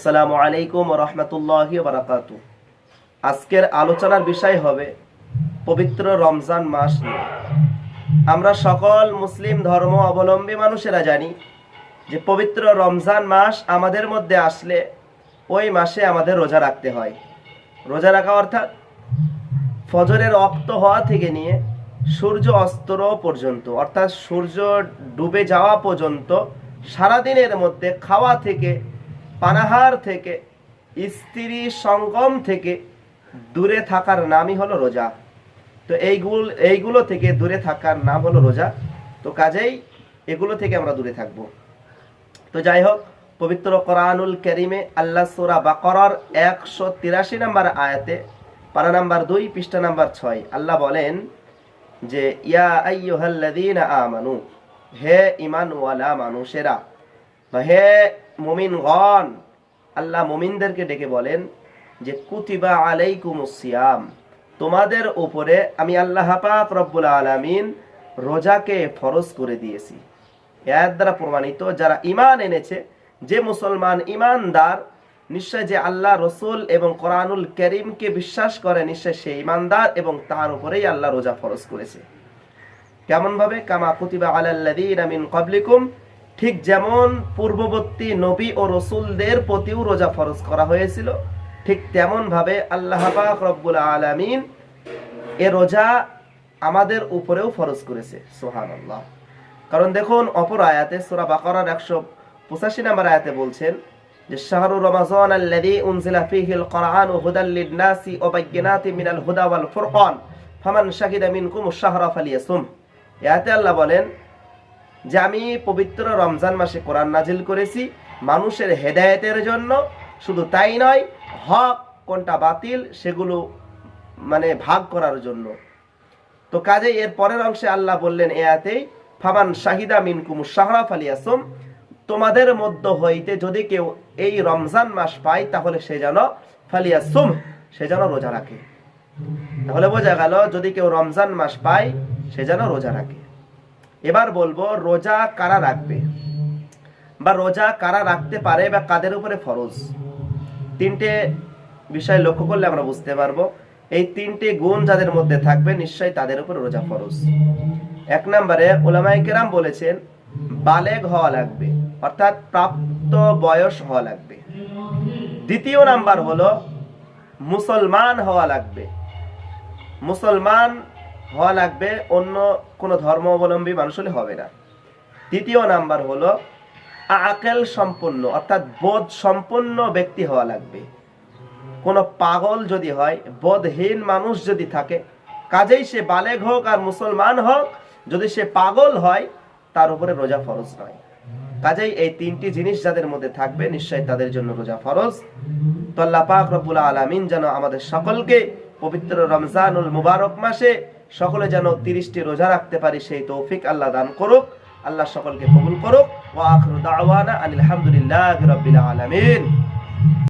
আসসালামু আলাইকুম রহমতুল্লাহি বারাকাতু। আজকের আলোচনার বিষয় হবে পবিত্র রমজান মাস নিয়ে। আমরা সকল মুসলিম ধর্ম অবলম্বী মানুষেরা জানি যে পবিত্র রমজান মাস আমাদের মধ্যে আসলে ওই মাসে আমাদের রোজা রাখতে হয়। রোজা রাখা অর্থাৎ ফজরের অক্ত হওয়া থেকে নিয়ে সূর্য অস্তর পর্যন্ত, অর্থাৎ সূর্য ডুবে যাওয়া পর্যন্ত সারাদিনের মধ্যে খাওয়া থেকে পানাহার থেকে, স্ত্রী সঙ্গম থেকে দূরে থাকার নামই হলো রোজা। তো এইগুলো এইগুলো থেকে দূরে থাকার নাম হলো রোজা। তো কাজেই এগুলো থেকে আমরা দূরে থাকব। তো যাই হোক, পবিত্র কোরআনুল করিমে আল্লাহ সুরা বাকরার একশো তিরাশি নম্বর আয়াতে, পারা নাম্বার দুই, পৃষ্ঠা নাম্বার ছয়, আল্লাহ বলেন যে, ইয়া আইয়ুহাল্লাযীনা আমানু, হে ঈমানওয়ালা মানুষেরা হে মুমিনগণ আল্লাহ মুমিনদেরকে ডেকে বলেন যে, কুতিবা আলাইকুমুস সিয়াম, তোমাদের উপরে আমি আল্লাহ পাক রব্বুল আলামিন রোজাকে ফরজ করে দিয়েছি। এর দ্বারা প্রমাণিত, যারা ঈমান এনেছে, যে মুসলমান ঈমানদার, নিশ্চয় যে আল্লাহ রসুল এবং কোরআনুল করিমকে বিশ্বাস করে, নিশ্চয় সে ইমানদার এবং তার উপরেই আল্লাহ রোজা ফরজ করেছে। কেমন ভাবে কামা কুতিবা আলাল্লাযীনা মিন ক্বাবলিকুম ঠিক যেমন পূর্ববর্তী নবী ও রসুলদের প্রতিও রোজা ফরজ করা হয়েছিল, ঠিক তেমন ভাবে আল্লাহ রব্বুল আলামিন এ রোজা আমাদের উপরেও ফরজ করেছে, সুবহানাল্লাহ। কারণ দেখুন, অপর আয়াতে সূরা বাকারার 185 নম্বর আয়াতে বলছেন যে রমাজান আল্লাযী উনজিলা ফীহিল কুরআনু লিন-নাসি ওয়া বায়্যিনাতিন মিনাল হুদা ওয়াল ফুরকান ফামান শাহিদা ফালিয়াসুম। এতে আল্লাহ বলেন যে আমি পবিত্র রমজান মাসে কোরআন নাজিল করেছি, মানুষের হেদায়েতের জন্য। শুধু তাই নয়, হক কোনটা বাতিল, সেগুলো মানে ভাগ করার জন্য। তো কাজে এর পরের অংশে আল্লাহ বললেন এয়াতেই ফামান শাহিদা মিনকুম শাহরা ফালিয়াসুম। তোমাদের মধ্য হইতে যদি কেউ এই রমজান মাস পায়, তাহলে সে যেন ফালিয়াসুম, সে যেন রোজা রাখে। তাহলে বোঝা গেল, যদি কেউ রমজান মাস পায়, সে যেন রোজা রাখে। এবার বলব, রোজা কারা রাখবে? বা রোজা কারা রাখতে পারে বা কাদের উপরে ফরজ? তিনটে বিষয় লক্ষ্য করলে আমরা বুঝতে পারব। এই তিনটে গুণ যাদের মধ্যে থাকবে, নিশ্চয়ই তাদের উপর রোজা ফরজ। এক নম্বরে ওলামাই কেরাম বলেছেন, বালেগ হওয়া লাগবে, অর্থাৎ প্রাপ্ত বয়স হওয়া লাগবে। দ্বিতীয় নাম্বার হলো, মুসলমান হওয়া লাগবে। মুসলমান হওয়া লাগবে, অন্য কোনো ধর্ম অবলম্বী মানুষ হলে হবে না। তৃতীয় নাম্বার হলো, আকেল সম্পন্ন, অর্থাৎ বোধ সম্পন্ন ব্যক্তি হওয়া লাগবে। কোনো পাগল যদি হয়, বোধহীন মানুষ যদি থাকে, কাজেই সে বালেগ হোক আর মুসলমান হোক, যদি সে পাগল হয়, তার উপরে রোজা ফরজ নয়। কাজেই এই তিনটি জিনিস যাদের মধ্যে থাকবে, নিশ্চয়ই তাদের জন্য রোজা ফরজ। তো আল্লাহ পাক আলামিন যেন আমাদের সকলকে পবিত্র রমজানুল মুবারক মাসে সকলে যেন তিরিশটি রোজা রাখতে পারি, সেই তৌফিক আল্লাহ দান করুক। আল্লাহ সকলকে কবুল করুক। ওয়া আখিরু দাওয়ানা আনিল হামদুলিল্লাহি রাব্বিল আলামিন।